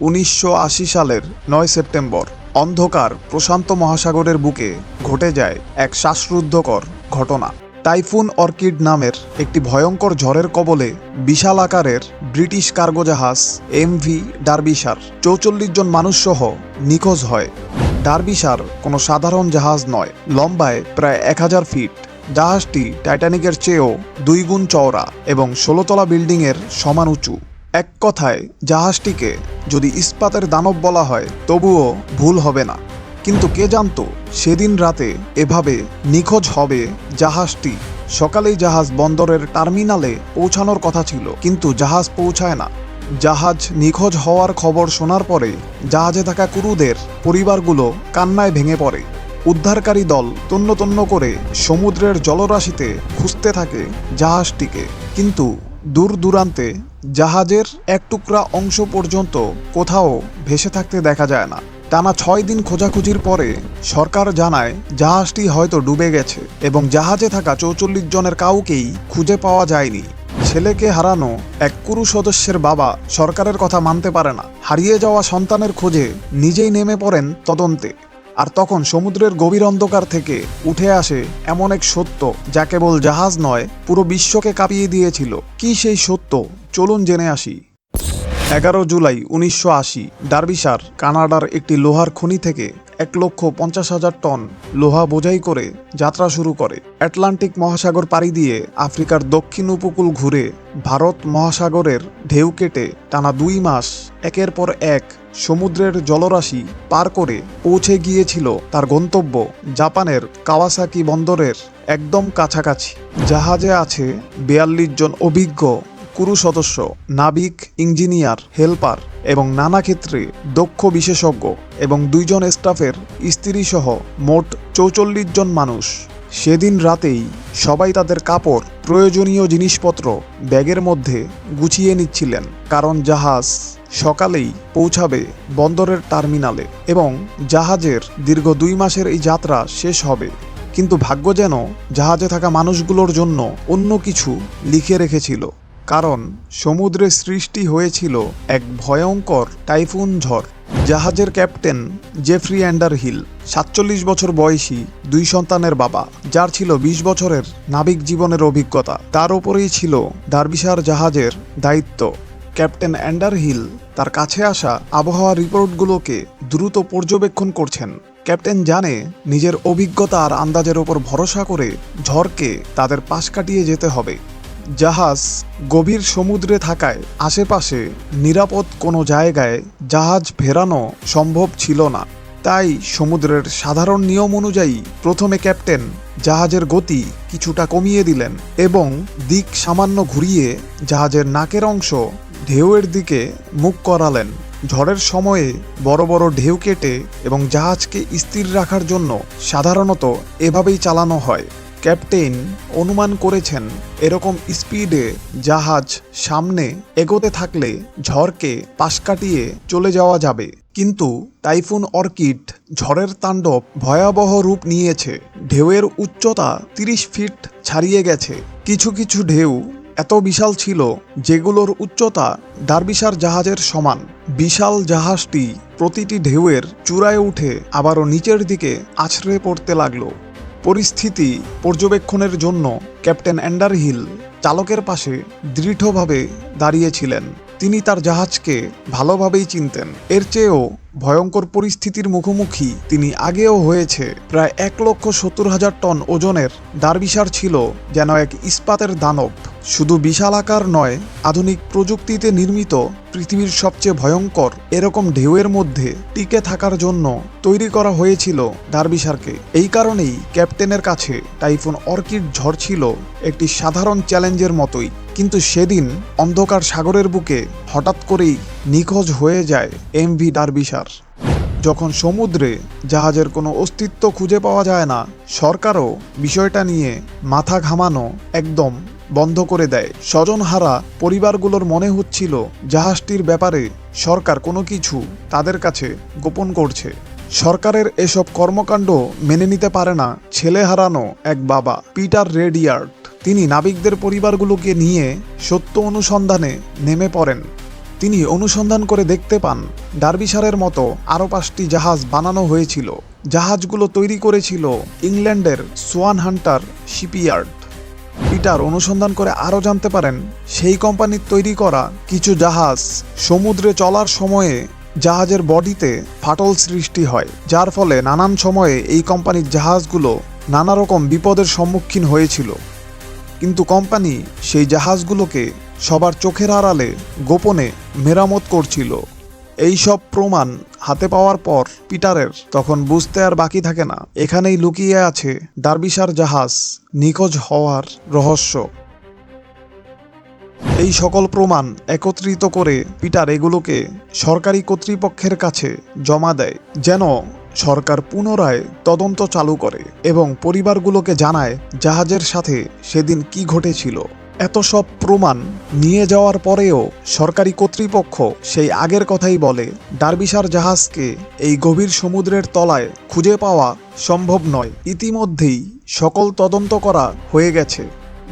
উনিশশো আশি সালের নয় সেপ্টেম্বর, অন্ধকার প্রশান্ত মহাসাগরের বুকে ঘটে যায় এক শ্বাসরুদ্ধকর ঘটনা। টাইফুন অর্কিড নামের একটি ভয়ঙ্কর ঝড়ের কবলে বিশাল আকারের ব্রিটিশ কার্গো জাহাজ এমভি ডার্বিশার চৌচল্লিশ জন মানুষসহ নিখোঁজ হয়। ডার্বিশার কোনো সাধারণ জাহাজ নয়, লম্বায় প্রায় এক হাজার ফিট। জাহাজটি টাইটানিকের চেয়েও দুই গুণ চওড়া এবং ষোলোতলা বিল্ডিংয়ের সমান উঁচু। এক কথায়, জাহাজটিকে যদি ইস্পাতের দানব বলা হয়, তবুও ভুল হবে না। কিন্তু কে জানতো, সেদিন রাতে এভাবে নিখোঁজ হবে জাহাজটি। সকালেই জাহাজ বন্দরের টার্মিনালে পৌঁছানোর কথা ছিল, কিন্তু জাহাজ পৌঁছায় না। জাহাজ নিখোঁজ হওয়ার খবর শোনার পরে জাহাজে থাকা ক্রুদের পরিবারগুলো কান্নায় ভেঙে পড়ে। উদ্ধারকারী দল তন্ন তন্ন করে সমুদ্রের জলরাশিতে খুঁজতে থাকে জাহাজটিকে। কিন্তু দূর দূরান্তে জাহাজের এক টুকরা অংশ পর্যন্ত কোথাও ভেসে থাকতে দেখা যায় না। টানা ছয় দিন খোঁজাখুঁজির পরে সরকার জানায়, জাহাজটি হয়তো ডুবে গেছে এবং জাহাজে থাকা চৌচল্লিশ জনের কাউকেই খুঁজে পাওয়া যায়নি। ছেলেকে হারানো এক কুরু সদস্যের বাবা সরকারের কথা মানতে পারে না। হারিয়ে যাওয়া সন্তানের খোঁজে নিজেই নেমে পড়েন তদন্তে। আর তখন সমুদ্রের গভীর অন্ধকার থেকে উঠে আসে এমন এক সত্য যা কেবল জাহাজ নয়, পুরো বিশ্বকে কাঁপিয়ে দিয়েছিল। কি সেই সত্য? চলুন জেনে আসি। এগারো জুলাই উনিশশো আশি, ডার্বিশার, কানাডার একটি লোহার খনি থেকে এক লক্ষ পঞ্চাশ হাজার টন লোহা বোঝাই করে যাত্রা শুরু করে। আটলান্টিক মহাসাগর পাড়ি দিয়ে আফ্রিকার দক্ষিণ উপকূল ঘুরে ভারত মহাসাগরের ঢেউ কেটে টানা দুই মাস একের পর এক সমুদ্রের জলরাশি পার করে পৌঁছে গিয়েছিল তার গন্তব্য জাপানের কাওয়াসাকি বন্দরের একদম কাছাকাছি। জাহাজে আছে বিয়াল্লিশ জন অভিজ্ঞ কুরু সদস্য, নাবিক, ইঞ্জিনিয়ার, হেল্পার এবং নানা ক্ষেত্রে দক্ষ বিশেষজ্ঞ এবং দুইজন স্টাফের স্ত্রী সহ মোট চৌচল্লিশ জন মানুষ। সেদিন রাতেই সবাই তাদের কাপড়, প্রয়োজনীয় জিনিসপত্র ব্যাগের মধ্যে গুছিয়ে নিচ্ছিলেন। কারণ জাহাজ সকালেই পৌঁছাবে বন্দরের টার্মিনালে এবং জাহাজের দীর্ঘ দুই মাসের এই যাত্রা শেষ হবে। কিন্তু ভাগ্য যেন জাহাজে থাকা মানুষগুলোর জন্য অন্য কিছু লিখে রেখেছিল। কারণ সমুদ্রে সৃষ্টি হয়েছিল এক ভয়ঙ্কর টাইফুন ঝড়। জাহাজের ক্যাপ্টেন জেফ্রি অ্যান্ডার হিল, সাতচল্লিশ বছর বয়সী দুই সন্তানের বাবা, যার ছিল ২০ বছরের নাবিক জীবনের অভিজ্ঞতা। তার ওপরেই ছিল ডার্বিশার জাহাজের দায়িত্ব। ক্যাপ্টেন অ্যান্ডার হিল তার কাছে আসা আবহাওয়া রিপোর্টগুলোকে দ্রুত পর্যবেক্ষণ করছেন। ক্যাপ্টেন জানে নিজের অভিজ্ঞতা আর আন্দাজের ওপর ভরসা করে ঝড়কে তাদের পাশ কাটিয়ে যেতে হবে। জাহাজ গভীর সমুদ্রে থাকায় আশেপাশে নিরাপদ কোনো জায়গায় জাহাজ ফেরানো সম্ভব ছিল না। তাই সমুদ্রের সাধারণ নিয়ম অনুযায়ী প্রথমে ক্যাপ্টেন জাহাজের গতি কিছুটা কমিয়ে দিলেন এবং দিক সামান্য ঘুরিয়ে জাহাজের নাকের অংশ ঢেউয়ের দিকে মুখ করালেন। ঝড়ের সময়ে বড় বড় ঢেউ কেটে এবং জাহাজকে স্থির রাখার জন্য সাধারণত এভাবেই চালানো হয়। ক্যাপ্টেন অনুমান করেছেন, এরকম স্পিডে জাহাজ সামনে এগোতে থাকলে ঝড়কে পাশ কাটিয়ে চলে যাওয়া যাবে। কিন্তু টাইফুন অর্কিড ঝড়ের তাণ্ডব ভয়াবহ রূপ নিয়েছে। ঢেউয়ের উচ্চতা তিরিশ ফিট ছাড়িয়ে গেছে। কিছু কিছু ঢেউ এত বিশাল ছিল যেগুলোর উচ্চতা ডার্বিশার জাহাজের সমান। বিশাল জাহাজটি প্রতিটি ঢেউয়ের চূড়ায় উঠে আবারও নিচের দিকে আছড়ে পড়তে লাগল। পরিস্থিতি পর্যবেক্ষণের জন্য ক্যাপ্টেন অ্যান্ডারহিল চালকের পাশে দৃঢ়ভাবে দাঁড়িয়েছিলেন। তিনি তার জাহাজকে ভালোভাবেই চিনতেন। এর চেয়েও ভয়ঙ্কর পরিস্থিতির মুখোমুখি তিনি আগেও হয়েছে। প্রায় এক লক্ষ সত্তর হাজার টন ওজনের ডার্বিশার ছিল যেন এক ইস্পাতের দানব। শুধু বিশাল আকার নয়, আধুনিক প্রযুক্তিতে নির্মিত পৃথিবীর সবচেয়ে ভয়ঙ্কর এরকম ঢেউয়ের মধ্যে টিকে থাকার জন্য তৈরি করা হয়েছিল ডার্বিশারকে এই কারণেই ক্যাপ্টেনের কাছে টাইফুন অর্কিড ঝড় ছিল একটি সাধারণ চ্যালেঞ্জের মতোই। কিন্তু সেদিন অন্ধকার সাগরের বুকে হঠাৎ করেই নিখোঁজ হয়ে যায় এমভি ডার্বিশার। যখন সমুদ্রে জাহাজের কোনো অস্তিত্ব খুঁজে পাওয়া যায় না, সরকারও বিষয়টা নিয়ে মাথা ঘামানো একদম বন্ধ করে দেয়। স্বজনহারা পরিবারগুলোর মনে হচ্ছিল জাহাজটির ব্যাপারে সরকার কোনো কিছু তাদের কাছে গোপন করছে। সরকারের এসব কর্মকাণ্ড মেনে নিতে পারে না ছেলে হারানো এক বাবা, পিটার রেডিয়ার্ট তিনি নাবিকদের পরিবারগুলোকে নিয়ে সত্য অনুসন্ধানে নেমে পড়েন। তিনি অনুসন্ধান করে দেখতে পান, ডার্বিশারের মতো আরও পাঁচটি জাহাজ বানানো হয়েছিল। জাহাজগুলো তৈরি করেছিল ইংল্যান্ডের সোয়ান হান্টার শিপইয়ার্ড। পিটার অনুসন্ধান করে আরও জানতে পারেন, সেই কোম্পানির তৈরি করা কিছু জাহাজ সমুদ্রে চলার সময়ে জাহাজের বডিতে ফাটল সৃষ্টি হয়, যার ফলে নানান সময়ে এই কোম্পানির জাহাজগুলো নানা রকম বিপদের সম্মুখীন হয়েছিল। কিন্তু কোম্পানি সেই জাহাজগুলোকে সবার চোখের আড়ালে গোপনে মেরামত করছিল। এই সব প্রমাণ হাতে পাওয়ার পর পিটারের তখন বুঝতে আর বাকি থাকে না। এখানেই লুকিয়ে আছে ডার্বিশার জাহাজ, নিখোঁজ হওয়ার রহস্য। এই সকল প্রমাণ একত্রিত করে পিটার এগুলোকে সরকারি কর্তৃপক্ষের কাছে জমা দেয়, যেন সরকার পুনরায় তদন্ত চালু করে এবং পরিবারগুলোকে জানায় জাহাজের সাথে সেদিন কি ঘটেছিল। এত সব প্রমাণ নিয়ে যাওয়ার পরেও সরকারি কর্তৃপক্ষ সেই আগের কথাই বলে, ডার্বিশার জাহাজকে এই গভীর সমুদ্রের তলায় খুঁজে পাওয়া সম্ভব নয়। ইতিমধ্যেই সকল তদন্ত করা হয়ে গেছে।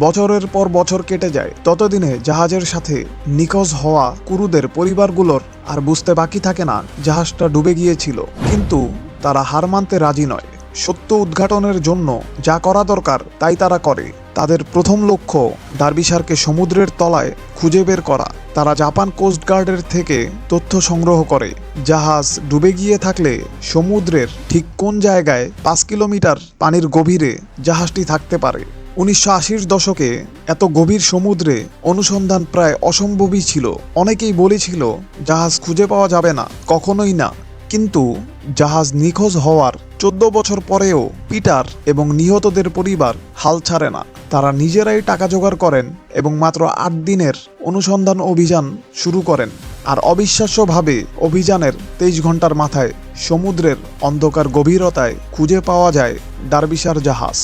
বছরের পর বছর কেটে যায়। ততদিনে জাহাজের সাথে নিখোঁজ হওয়া কুরুদের পরিবারগুলোর আর বুঝতে বাকি থাকে না, জাহাজটা ডুবে গিয়েছিল। কিন্তু তারা হার মানতে রাজি নয়। সত্য উদ্ঘাটনের জন্য যা করা দরকার তাই তারা করে। তাদের প্রথম লক্ষ্য, ডার্বিশারকে সমুদ্রের তলায় খুঁজে বের করা। তারা জাপান কোস্টগার্ডের থেকে তথ্য সংগ্রহ করে। জাহাজ ডুবে গিয়ে থাকলে সমুদ্রের ঠিক কোন জায়গায় পাঁচ কিলোমিটার পানির গভীরে জাহাজটি থাকতে পারে। উনিশশো আশির দশকে এত গভীর সমুদ্রে অনুসন্ধান প্রায় অসম্ভবই ছিল। অনেকেই বলেছিল, জাহাজ খুঁজে পাওয়া যাবে না, কখনোই না। কিন্তু জাহাজ নিখোঁজ হওয়ার চোদ্দ বছর পরেও পিটার এবং নিহতদের পরিবার হাল ছাড়ে না। তারা নিজেরাই টাকা জোগাড় করেন এবং মাত্র আট দিনের অনুসন্ধান অভিযান শুরু করেন। আর অবিশ্বাস্যভাবে অভিযানের তেইশ ঘণ্টার মাথায় সমুদ্রের অন্ধকার গভীরতায় খুঁজে পাওয়া যায় ডার্বিশার জাহাজ।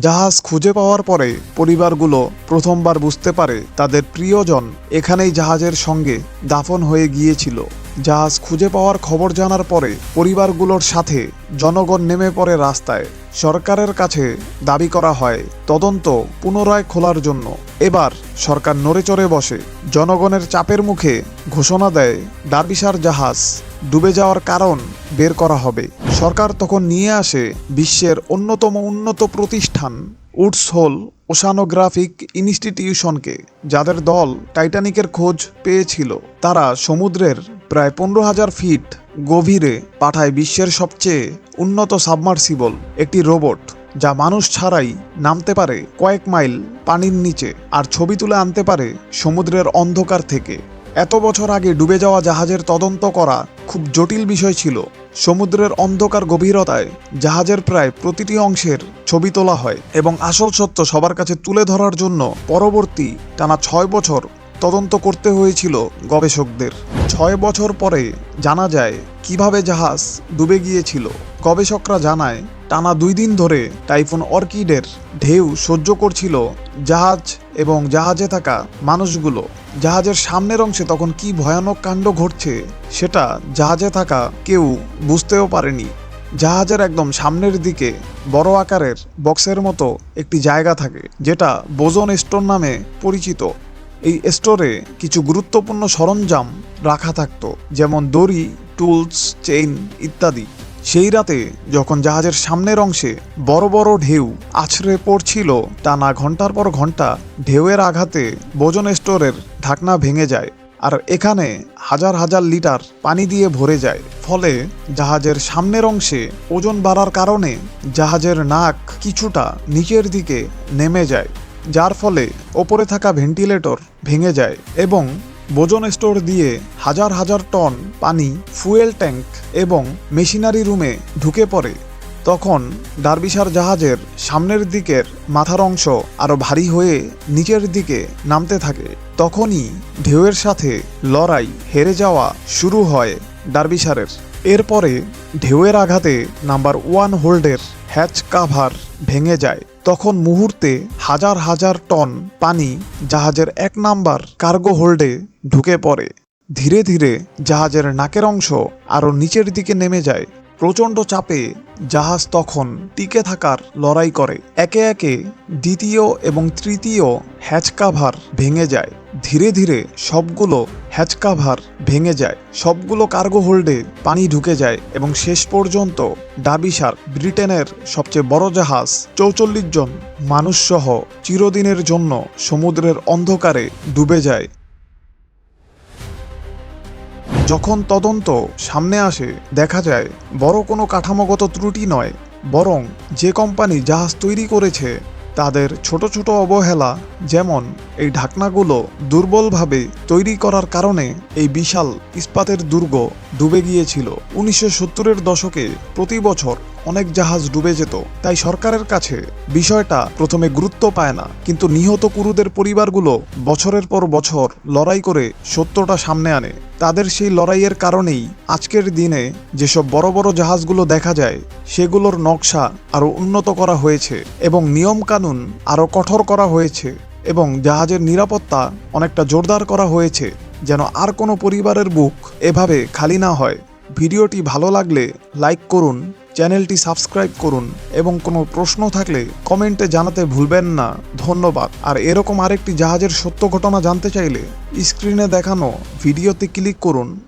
জাহাজ খুঁজে পাওয়ার পরে পরিবারগুলো প্রথমবার বুঝতে পারে তাদের প্রিয়জন এখানেই জাহাজের সঙ্গে দাফন হয়ে গিয়েছিল। জাহাজ খুঁজে পাওয়ার খবর জানার পরে পরিবারগুলোর সাথে জনগণ নেমে পড়ে রাস্তায়। সরকারের কাছে দাবি করা হয়, তদন্ত পুনরায় খোলার জন্য। এবার সরকার নড়েচড়ে বসে। জনগণের চাপের মুখে ঘোষণা দেয়, ডার্বিশার জাহাজ ডুবে যাওয়ার কারণ বের করা হবে। সরকার তখন নিয়ে আসে বিশ্বের অন্যতম উন্নত প্রতিষ্ঠান, উডস হোল ওশানোগ্রাফিক ইনস্টিটিউশনকে, যাদের দল টাইটানিকের খোঁজ পেয়েছিল। তারা সমুদ্রের প্রায় পনেরো হাজার ফিট গভীরে পাঠায় বিশ্বের সবচেয়ে উন্নত সাবমার্সিবল একটি রোবট, যা মানুষ ছাড়াই নামতে পারে কয়েক মাইল পানির নিচে আর ছবি তুলে আনতে পারে সমুদ্রের অন্ধকার থেকে। এত বছর আগে ডুবে যাওয়া জাহাজের তদন্ত করা খুব জটিল বিষয় ছিল। সমুদ্রের অন্ধকার গভীরতায় জাহাজের প্রায় প্রতিটি অংশের ছবি তোলা হয় এবং আসল সত্য সবার কাছে তুলে ধরার জন্য পরবর্তী টানা ছয় বছর তদন্ত করতে হয়েছিল গবেষকদের। ছয় বছর পরে জানা যায় কীভাবে জাহাজ ডুবে গিয়েছিল। গবেষকরা জানায়, টানা দুই দিন ধরে টাইফুন অর্কিডের ঢেউ সহ্য করছিল জাহাজ এবং জাহাজে থাকা মানুষগুলো। জাহাজের সামনের অংশে তখন কি ভয়ানক কাণ্ড ঘটছে সেটা জাহাজে থাকা কেউ বুঝতেও পারেনি। জাহাজের একদম সামনের দিকে বড় আকারের বক্সের মতো একটি জায়গা থাকে, যেটা বোজন স্টোর নামে পরিচিত। এই স্টোরে কিছু গুরুত্বপূর্ণ সরঞ্জাম রাখা থাকত, যেমন দড়ি টুলস চেইন ইত্যাদি। সেই রাতে যখন জাহাজের সামনের অংশে বড় বড় ঢেউ আছড়ে পড়ছিল, টানা ঘণ্টার পর ঘণ্টা ঢেউয়ের আঘাতে বোজন স্টোরের ঢাকনা ভেঙে যায় আর এখানে হাজার হাজার লিটার পানি দিয়ে ভরে যায়। ফলে জাহাজের সামনের অংশে ওজন বাড়ার কারণে জাহাজের নাক কিছুটা নিচের দিকে নেমে যায়। যার ফলে ওপরে থাকা ভেন্টিলেটর ভেঙে যায় এবং বোজন স্টোর দিয়ে হাজার হাজার টন পানি ফুয়েল ট্যাঙ্ক এবং মেশিনারি রুমে ঢুকে পড়ে। তখন ডার্বিশার জাহাজের সামনের দিকের মাথার অংশ আরও ভারী হয়ে নিচের দিকে নামতে থাকে। তখনই ঢেউয়ের সাথে লড়াই হেরে যাওয়া শুরু হয় ডার্বিশারের। এরপরে ঢেউয়ের আঘাতে নাম্বার ওয়ান হোল্ডের হ্যাচ কাভার ভেঙে যায়, তখন মুহূর্তে হাজার হাজার টন পানি জাহাজের এক নাম্বার কার্গো হোল্ডে ঢুকে পড়ে। ধীরে ধীরে জাহাজের নাকের অংশ আরও নিচের দিকে নেমে যায়। প্রচণ্ড চাপে জাহাজ তখন টিকে থাকার লড়াই করে। একে একে দ্বিতীয় এবং তৃতীয় হ্যাচ কাভার ভেঙে যায়। ধীরে ধীরে সবগুলো হ্যাচ কাভার ভেঙে যায়। সবগুলো কার্গো হোল্ডে পানি ঢুকে যায় এবং শেষ পর্যন্ত ডাবিসার ব্রিটেনের সবচেয়ে বড় জাহাজ চৌচল্লিশ জন মানুষসহ চিরদিনের জন্য সমুদ্রের অন্ধকারে ডুবে যায়। যখন তদন্ত সামনে আসে, দেখা যায় বড় কোনো কাঠামোগত ত্রুটি নয়, বরং যে কোম্পানি জাহাজ তৈরি করেছে, তাদের ছোট ছোট অবহেলা, যেমন এই ঢাকনাগুলো দুর্বলভাবে তৈরি করার কারণে এই বিশাল ইস্পাতের দুর্গ ডুবে গিয়েছিল। উনিশশো সত্তরের দশকে প্রতি বছর অনেক জাহাজ ডুবে যেত, তাই সরকারের কাছে বিষয়টা প্রথমে গুরুত্ব পায় না। কিন্তু নিহত কুরুদের পরিবারগুলো বছরের পর বছর লড়াই করে সত্যটা সামনে আনে। তাদের সেই লড়াইয়ের কারণেই আজকের দিনে যেসব বড় বড় জাহাজগুলো দেখা যায়, সেগুলোর নকশা আরও উন্নত করা হয়েছে এবং নিয়মকানুন আরও কঠোর করা হয়েছে এবং জাহাজের নিরাপত্তা অনেকটা জোরদার করা হয়েছে, যেন আর কোনো পরিবারের বুক এভাবে খালি না হয়। ভিডিওটি ভালো লাগলে লাইক করুন চ্যানেলটি সাবস্ক্রাইব করুন এবং কোনো প্রশ্ন থাকলে কমেন্টে জানাতে ভুলবেন না। ধন্যবাদ। আর এরকম আরেকটি জাহাজের সত্য ঘটনা জানতে চাইলে স্ক্রিনে দেখানো ভিডিওতে ক্লিক করুন।